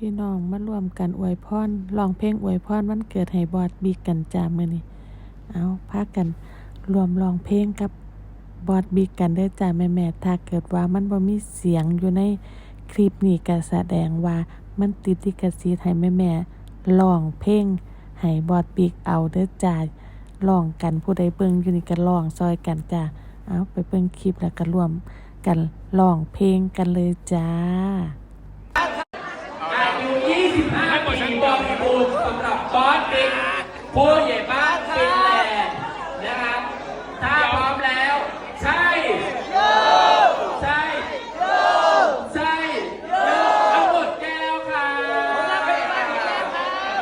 พี่น้องมาร่วมกันอวยพรร้องเพลงอวยพรวันเกิดให้บอดบิ๊กกันจ้ามื้อนี้เอาพากันรวมร้องเพลงกับบอดบิ๊กกันเด้อจ้าแม่ๆถ้าเกิดว่ามันบ่มีเสียงอยู่ในคลิปนี้ก็แสดงว่ามันติดลิขสิทธิ์ให้แม่ๆร้องเพลงให้บอดบิ๊กเอาเด้อจ้าร้องกันผู้ใดเบิ่งอยู่นี่ก็ร้องซอยกันจ้าเอาไปเบิ่งคลิปแล้วก็ร่วมกันร้องเพลงกันเลยจ้า 25ปีบริบูรณ์สำหรับบอสบิ๊กผู้ใหญ่บ้านฟินแลนด์นะครับถ้าพร้อมแล้ว ใช่ใช่ใช่ทั้งหมดแก้วค่ะ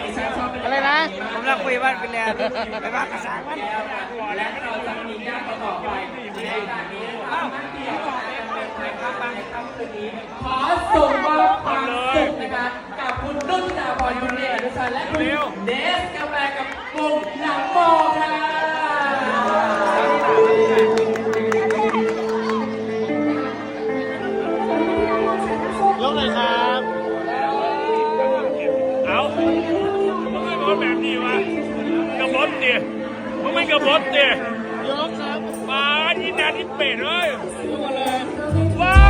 ดิฉันชอบเป็นอะไรนะผมรักคุยบ้านเป็นแลนด์ไปบ้านกระสังมันแก้วค่ะและเราจะมีญาติประกอบไปในขณะนี้นะครับนั่นเดียวกับการเดินทางข้ามบ้านในค่ำคืนนี้ขอส่ง นยอนุชาและคุณเนสกาแฟกับวงหนังโมค่ะยกเลยครับ เอามึงไม่บอกแบบนี้วะกบดิมึงไม่กบดิยกครับมาที่นาที่เป็ดเลยยกเลยว้า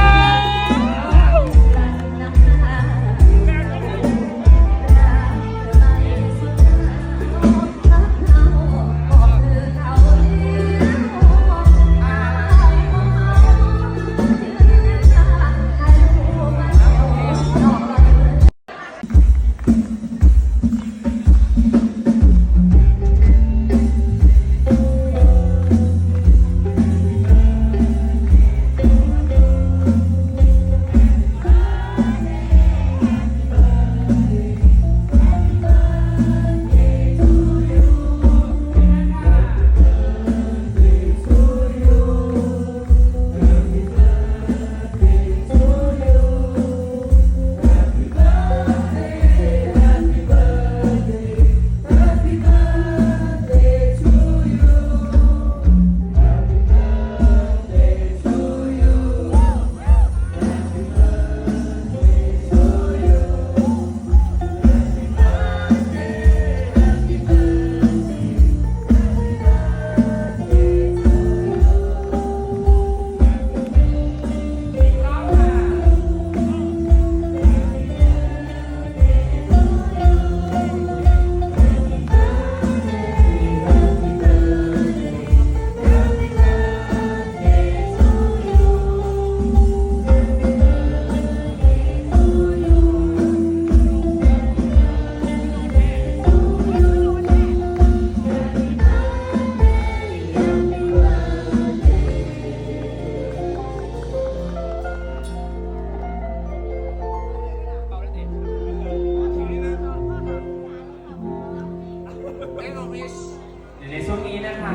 ในช่วงนี้นะคะ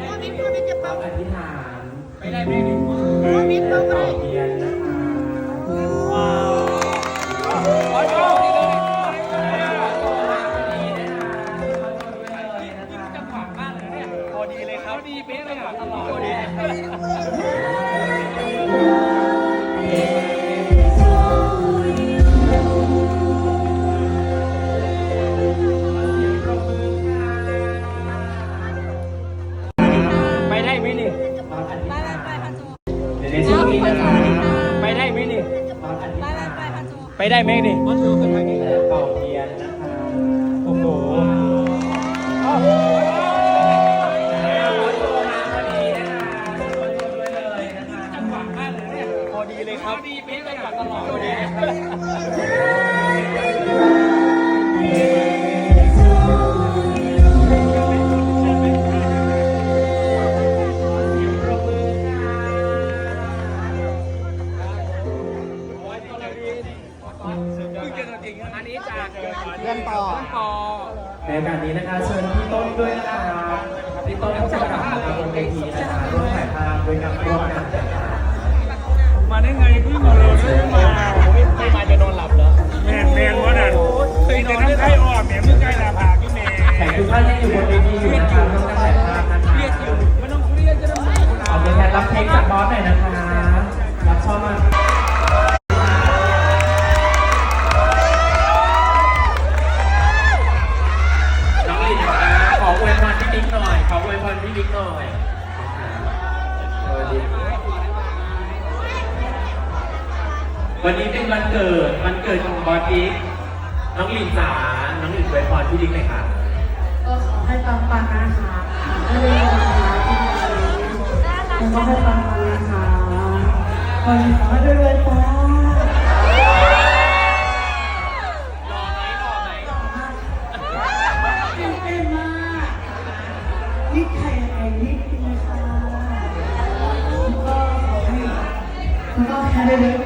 เราอธิษฐานไม่ได้ไม่ได้ต่อเทียนนะคะ ไปได้ไหมนี่ เพื่อนปอในโอกาสนี้นะคะเชิญพี่ต้นด้วยนะคะพี่ต้นก็จะกลับมาบนเวทีนะคะร่วมถ่ายภาพด้วยกันร่วมกันนะคะมาได้ไงเพิ่งมาเลยเพิ่งมาไม่มาจะนอนหลับเหรอแม่นแม่นวะนั่นเคยนอนได้ออกแม่มึ วันนี้เป็นวันเกิดวันเกิดของบอสบิ๊กน้องลินจ๋าน้องลินอวยพรพี่บิ๊กหน่อยค่ะก็ขอให้ปังปังๆนะคะไม่ได้ปังปังที่แล้วก็ให้ปังปังๆนะคะขอให้ขอให้รวยๆจ้าหล่อไหมหล่อไหมตื่นเต้นมากนี่ใครยังไงนี่กินเลยค่ะแล้วก็ขอให้แล้วก็ให้ได้เลยพูดถึง